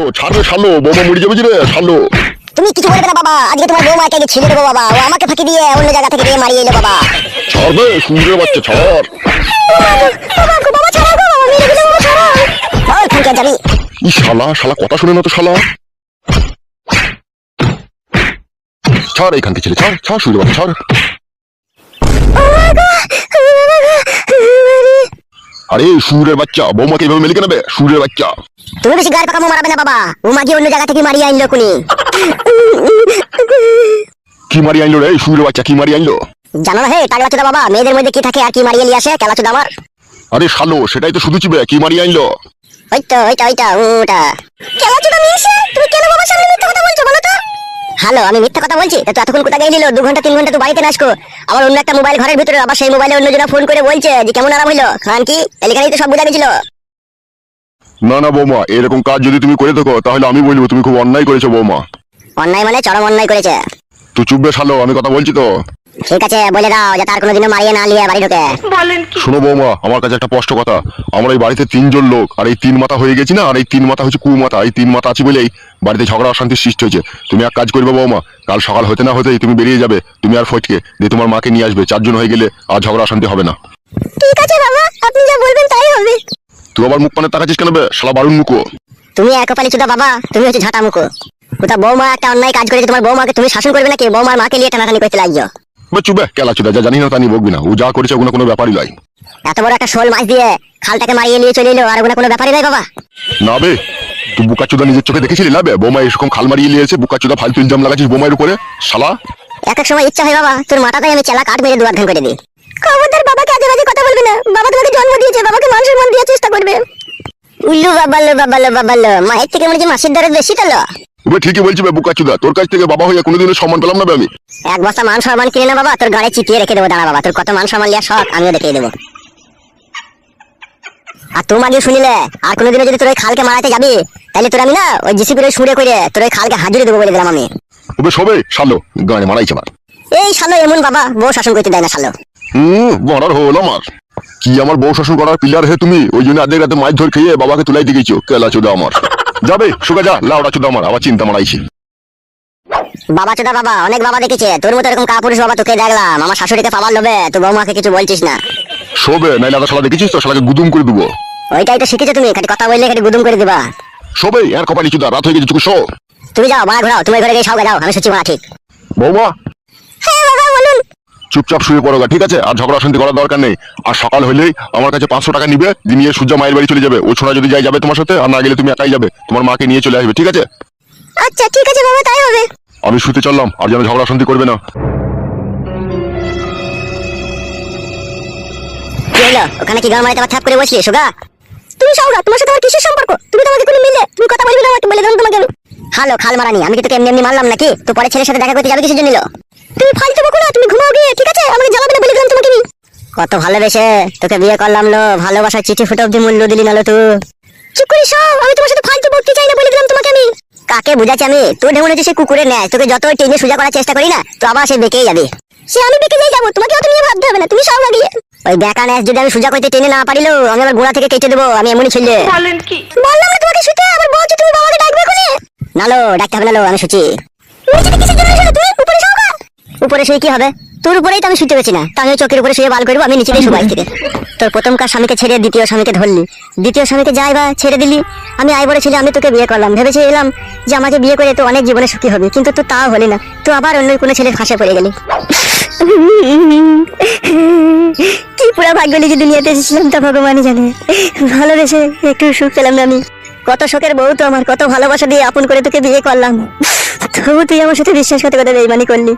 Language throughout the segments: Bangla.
শালো ছাড় রে শালো বোমা মরে যাবে রে শালো তুমি কিছু বলবে না বাবা। আজকে তোমার বৌমাকে আগে ছেড়ে দেবো বাবা। ও আমাকে ফাঁকি দিয়ে অন্য জায়গা থেকে দিয়ে মারিয়ে এলো বাবা। ছাড় রে সুরে বাচ্চা ছাড়। ই শালা শালা কথা শুনে না তো শালা। ছাড় এখান থেকে ছেলে ছাড় ছাড় সুরে বাচ্চা ছাড়। আরে সুরের বাচ্চা বৌমাকে এভাবে মেলিকে নেবে সুরের বাচ্চা। তুমি বেশি গাড় পাকামো মারাবে না বাবা। ও মাগি অন্য জায়গা থেকে মারিয়ে আনলো কুনি কি মারি আনলো রে? সুরের বাচ্চা কি মারি আনলো? জানো না হে টাগলা চোদা বাবা মেয়েদের মধ্যে কি থাকে আর কি মারিয়ে নিয়ে আসে? খেলা চোদা আমার। আরে শালো সেটাই তো শুধু চিবে কি মারি আনলো? ওই তো ওইটা ওইটা ওটা। খেলা চোদা নিয়ে এসে? তুমি কেন বাবার সামনে মিথ্যা কথা বলছো বলো তো? হ্যালো আমি মিথ্যা কথা বলছি? তা এতক্ষণ কোথায় গেছিল দু ঘণ্টা তিন ঘণ্টা তো বাড়িতে নাচকো। আবার অন্য একটা মোবাইল ঘরের ভিতরে আবার সেই মোবাইলে অন্যজনা ফোন করে বলছে যে কেমন আরাম হইল? খান কি? এলিখানেই তো সব বোঝা গেছিল। না না বৌমা এরকম কাজ যদি তুমি করে থাকো তাহলে আমি বলব তুমি খুব অন্যায় করেছ বৌমা। অন্যায় মানে চরম অন্যায় করেছে। তুই চুপবে শালো আমি কথা বলছি তো। ঠিক আছে বলে দাও যাতে আর কোনোদিনও মারিয়ে না নিয়ে বাড়ি ঢোকে। শোনো বৌমা আমার কাছে একটা স্পষ্ট কথা। আমরা এই বাড়িতে তিনজন লোক আর এই তিন মাথা হয়ে গেছি না? আর এই তিন মাথা হচ্ছে কু মাথা। এই তিন মাথা আছে বলেই বাড়িতে ঝগড়া অশান্তির সৃষ্টি হয়েছে। তুমি এক কাজ করবে বৌমা কাল সকাল হতে না হতেই তুমি বেরিয়ে যাবে তুমি আর ফটকে দিয়ে তোমার মাকে নিয়ে আসবে চারজন হয়ে গেলে আর ঝগড়া অশান্তি হবে না। ঠিক আছে বাবা আপনি যা বলবেন তাই হবে। তুই আবার মুখ পানে তাকাচ্ছিস কেন বে? শালা বারুন মুখো। তুমি একপালি চুদা বাবা তুমি হচ্ছে ঝাঁটা মুখো। কোথা বৌমা একটা অন্যায় কাজ করেছে তোমার বৌমাকে তুমি শাসন করবে নাকি? বৌমার মাকে নিয়ে টানাটানি করতে লাগছো? বে চুপবে কেলা চুদা যা জানি না তা নিয়ে বকবি না। ও যা করেছে ওগুলো কোনো ব্যাপারই নয় এত বড় একটা শোল মাছ দিয়ে খালটাকে মারিয়ে নিয়ে চলে এলো আর ওগুলো কোনো ব্যাপারই নয় বাবা। না বে তুই বুকা চুদা নিজের চোখে দেখেছিলি না? বে বোমা এরকম খাল মারিয়ে নিয়েছে বুকা চুদা ফালতু ইলজাম লাগাচ্ছিস বোমার উপরে? শালা। এক এক সময় ইচ্ছা হয় বাবা তোর মাথাটাই আমি চেলা কাঠ মেরে দুয়ার ধান করে দিই। খবরদার বাবাকে আজে বাজে কথা বলবি না। বাবা তোমাকে জন্ম দিয়েছে বাবাকে মান সম্মান দেওয়ার চেষ্টা করবে। উল্লু বাবালো বাবালো বাবালো মায়ের থেকে মনে হচ্ছে মাসির দরে বেশি তো বে ঠিকই বলছি বে বুকা চুদা তোর কাছ থেকে বাবা হয়ে কোনোদিনও সম্মান পেলাম না আমি। এক বস্তা মান সম্মান কিনে না বাবা তোর গাড়ি চিটিয়ে রেখে দেবো দাঁড়া বাবা তোর কত মান সম্মান লিয়া শখ আমিও দেখিয়ে দেবো। আর তুমি আগে শুনিলে আর কোনোদিনও যদি তোর ওই খালকে মারাতে যাবি তাহলে তোর আমি না ওই জিসি করে সুরে করে তোর ওই খালকে হাজিরে দেবো বলে দিলাম আমি। ওবে সবে শালো গানে মারাইছে আমার এই শালো এমন বাবা বউ শাসন করতে দেয় না শালো। হুম বড়ার হল আমার কি আমার বউ শাসন করার পিলার হে তুমি? ওই জন্য আধে রাতে মাছ ধরে খেয়ে বাবাকে তুলাই দিয়ে গেছো কেলা চুদা আমার। যাবে সুগা যা লাউডা চুদা আমার আবার চিন্তা মারাইছি। বাবা চোদা বাবা অনেক বাবা দেখেছে তোর মতো এরকম কাপুরুষ বাবা তোকে দেখলাম আমার শাশুড়িকে পাবার লোভে তো বৌমাকে কিছু বলছিস না। শোবে নাইলে আদা শালা দেখেছিস তো শালাকে গুদুম করে দেবো। ওইটাই তো শিখেছো তুমি খালি কথা বললে খালি গুদুম করে দিবা। শোবে আর কপালি চুদা রাত হয়ে গেছে চুকু শো। তুমি যাও মারা ঘোরাও তুমি ঘরে গিয়ে সবাই যাও আমি সত্যি মারা ঠিক। বৌমা। হ্যাঁ বাবা বলুন। চুপচাপ শুয়ে পড়ো ঠিক আছে? আর ঝগড়া শান্তি করার দরকার নেই। আর সকাল হলেই আমার কাছে পাঁচশো টাকা নিবে নিয়ে সূর্যা মায়ের বাড়ি চলে যাবে। ও ছোড়া যদি যাই যাবে তোমার সাথে আর না গেলে তুমি একাই যাবে। তোমার মাকে নিয়ে চলে আসবে ঠিক আছে? আচ্ছা ঠিক আছে বাবা তাই হবে। আমি শুতে চললাম আর যেন ঝগড়া শান্তি করবে না। হলো ওখানে কি থাপ করে বসলি তুমি তোমার সাথে আমার কিসের সম্পর্ক? তুমি তোমাকে কোনো তুমি কথা বলবি না আমাকে, বলে তোমাকে হ্যালো খাল মারানি আমি কি তোকে এমনি এমনি মারলাম নাকি? তো পরে ছেলের সাথে দেখা করতে যাবে কিসের জন্য তুমি ফালতু বকো না, তুমি ঘুমাও গিয়ে, ঠিক আছে? আমাকে জ্বালাবে না বলে তোমাকে কত ভালোবেসে তোকে বিয়ে করলাম লো চিঠি ফুটো অব্দি মূল্য দিলি না লো চুপ করি সব, আমি তোমার সাথে ফালতু বকতে চাই না বলে দিলাম তোমাকে আমি। কাকে বুঝাচ্ছি আমি? তুই ঢেমন হচ্ছে সে কুকুরের ন্যায়, তোকে যত টেনে সোজা করার চেষ্টা করি না, তো আবার সে বেঁকেই যাবে। সে আমি বেঁকে যাই যাব তোমাকে অত নিয়ে ভাবতে হবে না তুমি সব ওই দেখা যদি আমি সোজা করতে টেনে না পারিলো আমি আবার গোড়া থেকে কেটে দেবো আমি এমনই ছেলে। বলেন কি? বললাম না তোমাকে শুতে আবার বলছো তুমি বাবাকে ডাকবে কোনে নালো ডাকতে হবে নালো আমি শুচি উপরে শুয়ে কি হবে? তোর উপরেই তো আমি শুতে পেছি না। তাহলে আমি চোখের উপরে শুয়ে বাল করব আমি নিচে শুবাই থেকে। তোর প্রথমকার স্বামীকে ছেড়ে দ্বিতীয় স্বামীকে ধরলি। দ্বিতীয় স্বামীকে যাই বা ছেড়ে দিলি, আমি আই বলেছিলি আমি তোকে বিয়ে করলাম। ভেবেছি এলাম যে আমাকে বিয়ে করে তো অনেক জীবনে সুখী হবে, কিন্তু তুই তাও হলি না। তুই আবার অন্য কোনো ছেলের ফাঁসে পড়ে গেলি। কি পুরা ভাগ্য যে দুনিয়াতে এসেছিলাম তা ভগবানই জানে। ভালোবেসে একটু সুখ পেলাম না আমি। কত শোকের বউ তো আমার, কত ভালোবাসা দিয়ে আপন করে তোকে বিয়ে করলাম। তবু তুই আমার সাথে বিশ্বাসঘাতকতা বেইমানি করলি।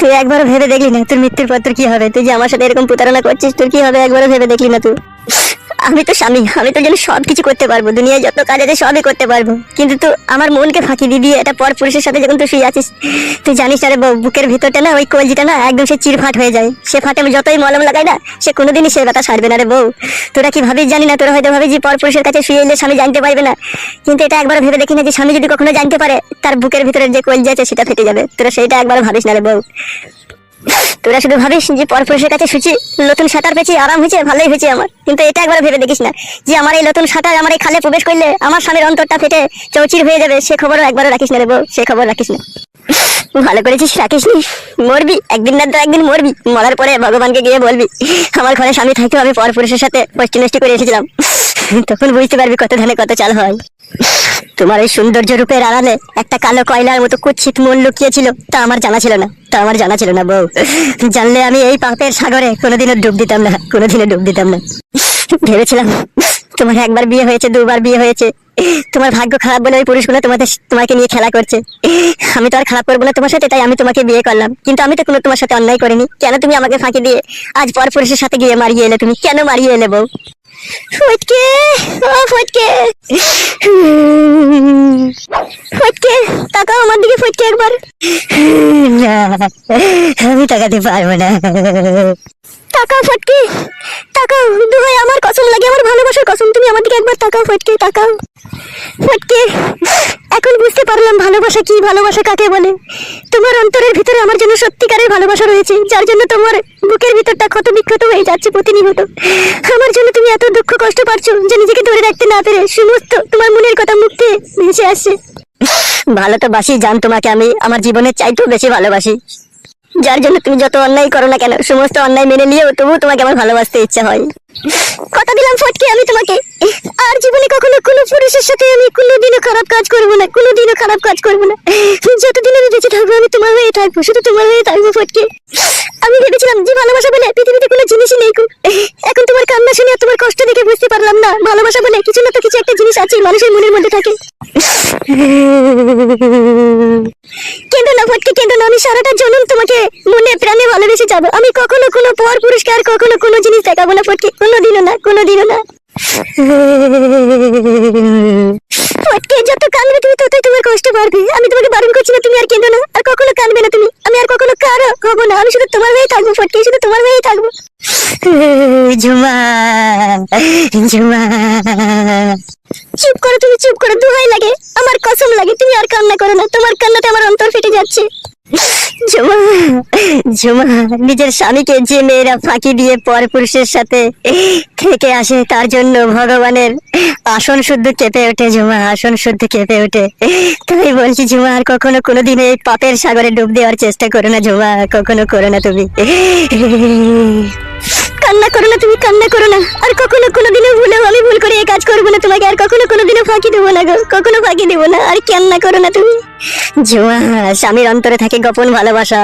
তুই একবার ভেবে দেখলি না, তোর মৃত্যুর পর তোর কি হবে? তুই যে আমার সাথে এরকম প্রতারণা করছিস, তোর কি হবে? একবারও ভেবে দেখলি না তুই? আমি তো স্বামী, আমি তোর জন্য সব কিছু করতে পারব, দুনিয়ায় যত কাজ আছে সবই করতে পারব। কিন্তু তুই আমার মনকে ফাঁকি দিয়ে এটা পর পুরুষের সাথে যখন তুই শুয়ে আছিস, তুই জানিস আরে বুকের ভিতরটা না, ওই কলজিটা না একদম সে চিরফাট হয়ে যায়। সে ফাটে আমি যতই মলম লাগাই না, সে কোনোদিনই সে ব্যথা সারবে না রে বউ। তোরা কি ভাবিস জানি না, তোরা হয়তো ভাবিস যে পর পুরুষের কাছে শুয়ে এলে স্বামী জানতে পারবে না। কিন্তু এটা একবার ভেবে দেখি না যে স্বামী যদি কখনো জানতে পারে, তার বুকের ভিতরে যে কলজি আছে সেটা ফেটে যাবে। তোরা সেইটা একবার ভাবিস না রে বউ। তোরা শুধু ভাবিস যে পরপুরুষের কাছে শুচি নতুন সাঁতার পেয়েছি, আরাম হয়েছে, ভালোই হয়েছে আমার। কিন্তু এটা একবার ভেবে দেখিস না যে আমার এই নতুন সাঁতার আমার এই খালে প্রবেশ করলে আমার স্বামীর অন্তরটা ফেটে চৌচির হয়ে যাবে, সে খবরও একবারও রাখিস না রে বউ, সে খবর রাখিস না। ভালো করেছিস, রাখিস নি। মরবি, একদিন না তো একদিন মরবি। মরার পরে ভগবানকে গিয়ে বলবি, আমার ঘরে স্বামী থাকতে আমি পরপুরুষের সাথে পশ্চিম করে এসেছিলাম। তখন বুঝতে পারবি কত ধানে কত চাল হয়। তোমার এই সৌন্দর্য রূপের আড়ালে একটা কালো কয়লার মতো কুচ্ছিত মন লুকিয়েছিল, তা আমার জানা ছিল না, তা আমার জানা ছিল না বউ। জানলে আমি এই পাপের সাগরে কোনোদিনও ডুব দিতাম না, কোনোদিনও ডুব দিতাম না। ভেবেছিলাম, তোমার একবার বিয়ে হয়েছে, দুবার বিয়ে হয়েছে। তোমার ভাগ্য খারাপ বলে ওই পুরুষগুলো তোমাদের তোমাকে নিয়ে খেলা করছে। আমি তো আর খারাপ করব না তোমার সাথে, তাই আমি তোমাকে বিয়ে করলাম। কিন্তু আমি তো কোনো তোমার সাথে অন্যায় করিনি। কেন তুমি আমাকে ফাঁকি দিয়ে আজ পর পুরুষের সাথে গিয়ে মারিয়ে এলে তুমি? কেন মারিয়ে এলে বউ? ফটকে ও ফটকে। ফটকে তাকাও আমার দিকে ফটকে একবার। না আমি তাকাতে পারব না। তাকাও ফটকে। তাকাও, দুহাই, আমার কসম লাগে, আমার ভালোবাসার কসম। তুমি আমার দিকে একবার তাকাও ফটকে তাকাও। ফটকে, এখন বুঝতে পারলাম ভালোবাসা কি, ভালোবাসা কাকে বলে। তোমার অন্তরের ভিতরে আমার জন্য সত্যিকারের ভালোবাসা রয়েছে, যার জন্য তোমার বুকের ভিতরটা ক্ষত বিক্ষত হয়ে যাচ্ছে প্রতিনিয়ত। আমার জন্য তুমি এত দুঃখ, কষ্ট পাচ্ছ যে নিজেকে ধরে রাখতে না পেরে সমস্ত তোমার মনের কথা মুখে ভেসে আসছে। ভালো তো বাসি, জান তোমাকে আমি, আমার জীবনের চাইতেও বেশি ভালোবাসি। যার জন্য তুমি যত অন্যায় করো না কেন, সমস্ত অন্যায় মেনে নিয়েও তবুও তোমাকে আমার ভালোবাসতে ইচ্ছা হয়। কথা দিলাম ফটকে আমি তোমাকে। আর জীবনে কখনো কোনো পুরুষের সাথে আমি কোনোদিনও খারাপ কাজ করব না, কোনোদিনও খারাপ কাজ করব না। যতদিন আমি বেঁচে থাকব, আমি তোমার হয়ে থাকব, শুধু তোমার হয়ে থাকব ফটকে। আমি ভেবেছিলাম যে ভালোবাসা বলে পৃথিবীতে কোনো জিনিসই নেই। এখন তোমার কান্না শুনে তোমার কষ্ট দেখে বুঝতে পারলাম না, ভালোবাসা বলে কিছু না তো কিছু একটা জিনিস আছে মানুষের মনের মধ্যে থাকে কেঁদো না ফটকে কেঁদো না আমি সারাটা জনম তোমাকে মনে প্রাণে ভালোবেসে যাব। আমি কখনো কোনো পর পুরুষকে আর কখনো কোনো জিনিস দেখাবো না ফটকে। কোনোদিনও না কোনোদিনও না। ফটকে যত কাঁদবে তুমি ততই তোমার কষ্ট বাড়বে। আমি তোমাকে বারণ করছি না তুমি আর কেঁদো না। আর কখনো কাঁদবে না তুমি। আমি আর কখনো কারও হব না। আমি শুধু তোমার হয়েই থাকব ফটকে। শুধু তোমার হয়েই থাকব। ঝুমা ঝুমা চুপ করো তুমি চুপ করো। দুহাই লাগে। আমার কসম লাগে। তুমি আর কান্না করো না। তোমার কান্নাতে আমার অন্তর ফেটে যাচ্ছে। নিজের স্বামীকে যে মেয়েরা ফাঁকি দিয়ে পর পুরুষের সাথে থেকে আসে, তার জন্য ভগবানের আসন শুদ্ধ কেঁপে ওঠে আসন শুদ্ধ কেঁপে ওঠে। তাই বলছি আর কখনো কোনোদিন এই পাপের সাগরে ডুব দেওয়ার চেষ্টা করো না ঝুমা, কখনো করো না তুমি। কান্না করো না তুমি, কান্না করো না। আর কখনো কোনোদিনও ভুলেও আমি ভুল করে এই কাজ করব না তোমাকে, আর কখনো কোনোদিনও ফাঁকি দেবো না গো, কখনো ফাঁকি দেবো না, আর কান্না করো না তুমি। জুয়া স্বামীর অন্তরে থাকে গোপন ভালোবাসা।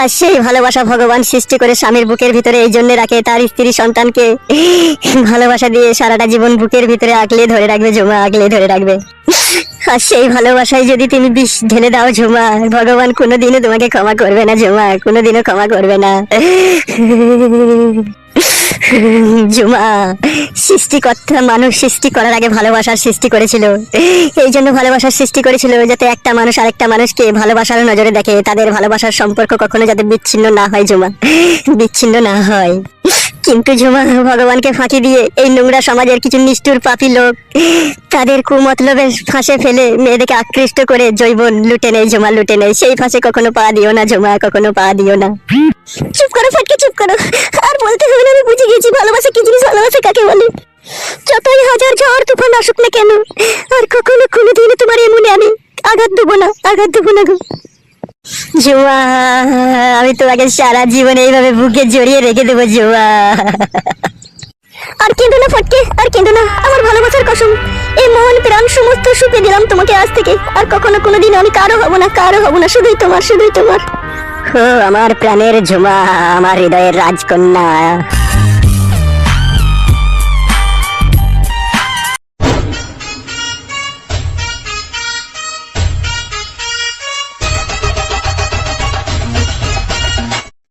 আর সেই ভালোবাসা ভগবান সৃষ্টি করে স্বামীর বুকের ভিতরে এই জন্য রাখে তার স্ত্রী সন্তানকে। ভালোবাসা দিয়ে সারাটা জীবন বুকের ভিতরে আগলে ধরে রাখবে, ঝুমা, আগলে ধরে রাখবে। আর সেই ভালোবাসায় যদি তুমি বিষ ঢেলে দাও, ঝুমা, ভগবান কোনোদিনও তোমাকে ক্ষমা করবে না, ঝুমা, কোনোদিনও ক্ষমা করবে না। জুমা, সৃষ্টিকর্তা মানুষ সৃষ্টি করার আগে ভালোবাসার সৃষ্টি করেছিল। এই জন্য ভালোবাসার সৃষ্টি করেছিল যাতে একটা মানুষ আরেকটা মানুষকে ভালোবাসার নজরে দেখে, তাদের ভালোবাসার সম্পর্ক কখনো যাতে বিচ্ছিন্ন না হয় জুমা। বিচ্ছিন্ন না হয়। কিন্তু ঝুমা ভগবানকে ফাঁকি দিয়ে এই নোংরা সমাজের কিছু নিষ্ঠুর পাপী লোক, তাদের কুমতলবের ফাঁসে ফেলে মেয়েদেরকে আকৃষ্ট করে জৈবন লুটে নেয়, ঝুমা লুটে নেয়। সেই ফাঁসে কখনো পা দিও না, ঝুমা কখনো পা দিও না। চুপ করো, ফটকে চুপ করো। আর বলতে হবে না, আমি বুঝে গেছি, ভালোবাসা কি জিনিস, ভালোবাসা কাকে বলে? যতই হাজার ঝড়, তুফান আসুক না কেন, আর কখনো কোনোদিনও তোমার এমনে আমি আঘাত দেবো না, আঘাত দেবো না গো। জুয়া, আমি তোমাকে সারা জীবন এইভাবে বুকে জড়িয়ে রেখে দেবো, জুয়া। আর কিন্তু না, ফটকে, আর কিন্তু না, আমার ভালোবাসার কসম। এই মহান প্রাণ সমস্ত সুপে দিলাম তোমাকে আজ থেকে। আর কখনো কোনোদিন আমি কারও হব না, কারও হব না, শুধুই তোমার শুধুই তোমার। ও, আমার প্রাণের ঝুমা, আমার হৃদয়ের রাজকন্যা।